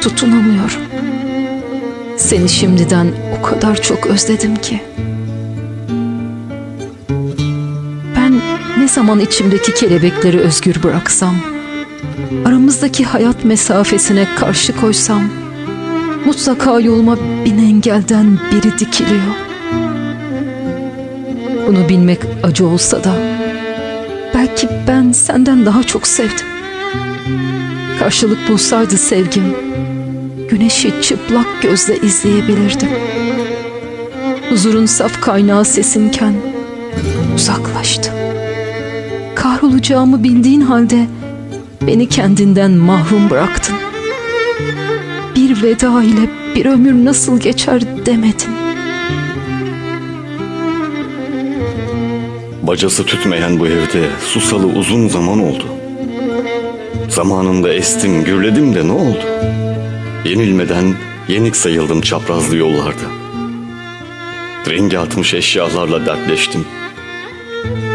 Tutunamıyorum. Seni şimdiden o kadar çok özledim ki. Ben ne zaman içimdeki kelebekleri özgür bıraksam, aramızdaki hayat mesafesine karşı koysam, mutlaka yoluma bin engelden biri dikiliyor. Bunu bilmek acı olsa da, belki ben senden daha çok sevdim. Karşılık bulsaydı sevgim, güneşi çıplak gözle izleyebilirdim. Huzurun saf kaynağı sesinken uzaklaştı. Kahrolacağımı bildiğin halde beni kendinden mahrum bıraktın. Bir veda ile bir ömür nasıl geçer demedin. Bacası tütmeyen bu evde susalı uzun zaman oldu. Zamanında estim, gürledim de ne oldu? Yenilmeden yenik sayıldım çaprazlı yollarda. Rengi atmış eşyalarla dertleştim.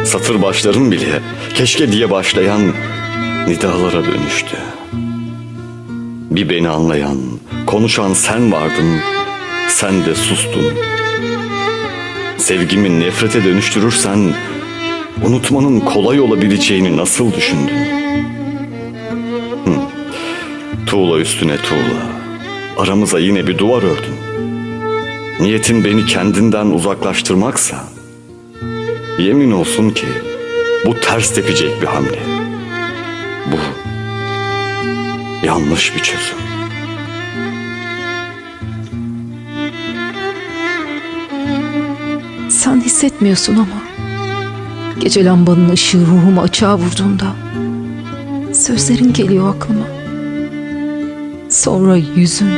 Satır başlarım bile keşke diye başlayan nidalara dönüştü. Bir beni anlayan, konuşan sen vardın, sen de sustun. Sevgimi nefrete dönüştürürsen unutmanın kolay olabileceğini nasıl düşündün? Hı. Tuğla üstüne tuğla. Aramıza yine bir duvar ördün. Niyetin beni kendinden uzaklaştırmaksa yemin olsun ki bu ters tepecek bir hamle. Bu yanlış bir çözüm. Sen hissetmiyorsun ama gece lambanın ışığı ruhumu açığa vurduğunda sözlerin geliyor aklıma. Sonra yüzün.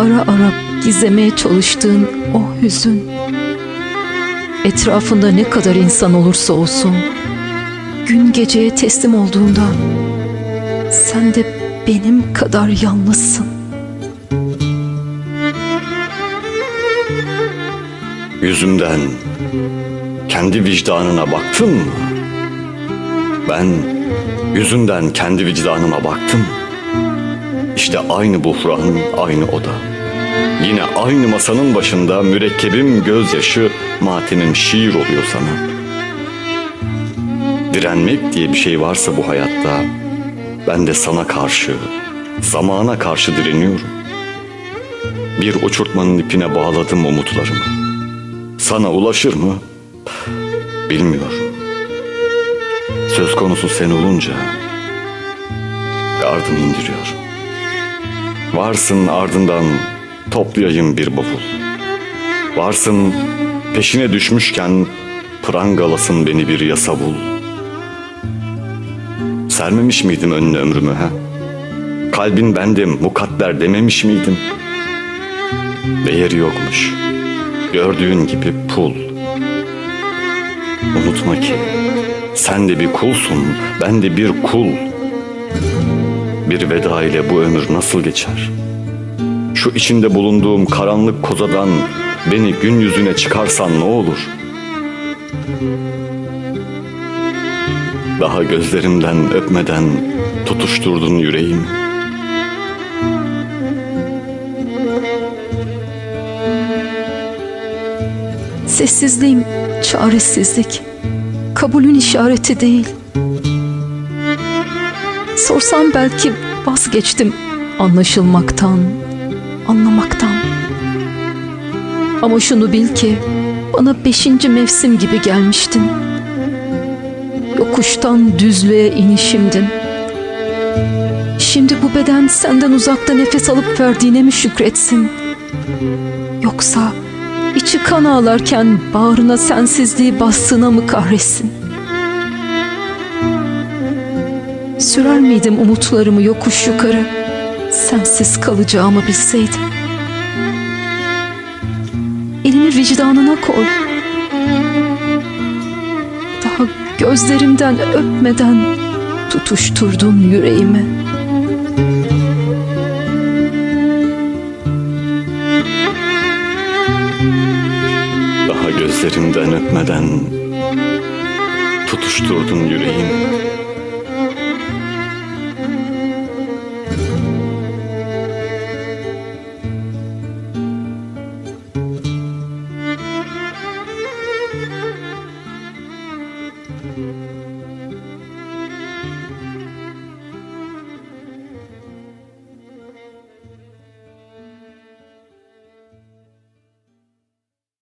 Ara ara gizlemeye çalıştığın o hüzün. Etrafında ne kadar insan olursa olsun gün geceye teslim olduğunda sen de benim kadar yalnızsın. Yüzümden kendi vicdanına baktın mı? Ben yüzünden kendi vicdanıma baktım. İşte aynı buhran, aynı oda. Yine aynı masanın başında mürekkebim gözyaşı, matemim şiir oluyor sana. Direnmek diye bir şey varsa bu hayatta, ben de sana karşı, zamana karşı direniyorum. Bir uçurtmanın ipine bağladım umutlarımı. Sana ulaşır mı? Bilmiyorum. Söz konusu sen olunca gardım indiriyor. Varsın ardından toplayayım bir bavul. Varsın peşine düşmüşken prangalasın beni bir yasa bul. Sermemiş miydim önüne ömrümü ha? Kalbin bendim mukadder dememiş miydim? Değeri yokmuş. Gördüğün gibi pul. Unutma ki sen de bir kulsun, ben de bir kul. Bir veda ile bu ömür nasıl geçer? Şu içinde bulunduğum karanlık kozadan beni gün yüzüne çıkarsan ne olur? Daha gözlerimden öpmeden tutuşturdun yüreğimi. Sessizliğim çaresizlik. Kabulün işareti değil. Sorsam belki vazgeçtim anlaşılmaktan, anlamaktan. Ama şunu bil ki bana beşinci mevsim gibi gelmiştin. Yokuştan düzlüğe inişimdin. Şimdi bu beden senden uzakta nefes alıp verdiğine mi şükretsin? Yoksa içi kan ağlarken bağrına sensizliği bastığına mı kahretsin? Sürer miydim umutlarımı yokuş yukarı? Sensiz kalacağımı bilseydim. Elini vicdanına koy. Daha gözlerimden öpmeden tutuşturdun yüreğimi. Gözlerimden öpmeden tutuşturdun yüreğimi.